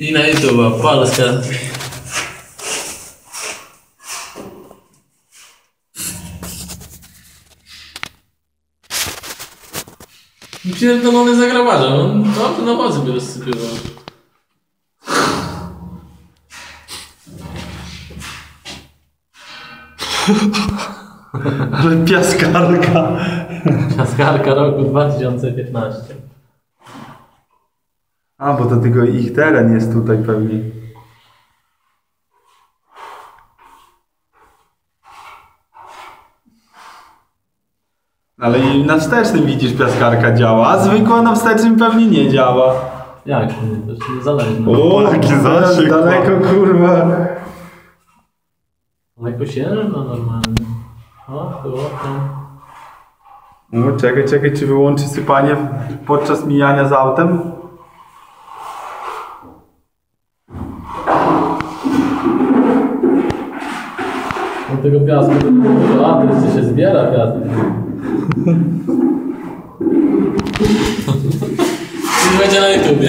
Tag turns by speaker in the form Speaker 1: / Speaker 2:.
Speaker 1: I na YouTube, Polska. Pierdolony zagrabarza, on dobrze na wozy by rozsypywał.
Speaker 2: Ale piaskarka.
Speaker 1: Kaskarka roku 2015.
Speaker 2: A, bo to tylko ich teren jest tutaj pewnie. Ale i na wstecznym widzisz piaskarka działa, a zwykła na wstecznym pewnie nie działa.
Speaker 1: Jak? To jest niezależne.
Speaker 2: O, jaki zasięg. Daleko kurwa.
Speaker 1: Lekko sierżno normalnie. O, tu, o, tam.
Speaker 2: No, czekaj, czekaj, czy wyłączy sypanie podczas mijania z autem?
Speaker 1: Do tego piasku a to jeszcze się zbiera piasek. Będzie na YouTubie.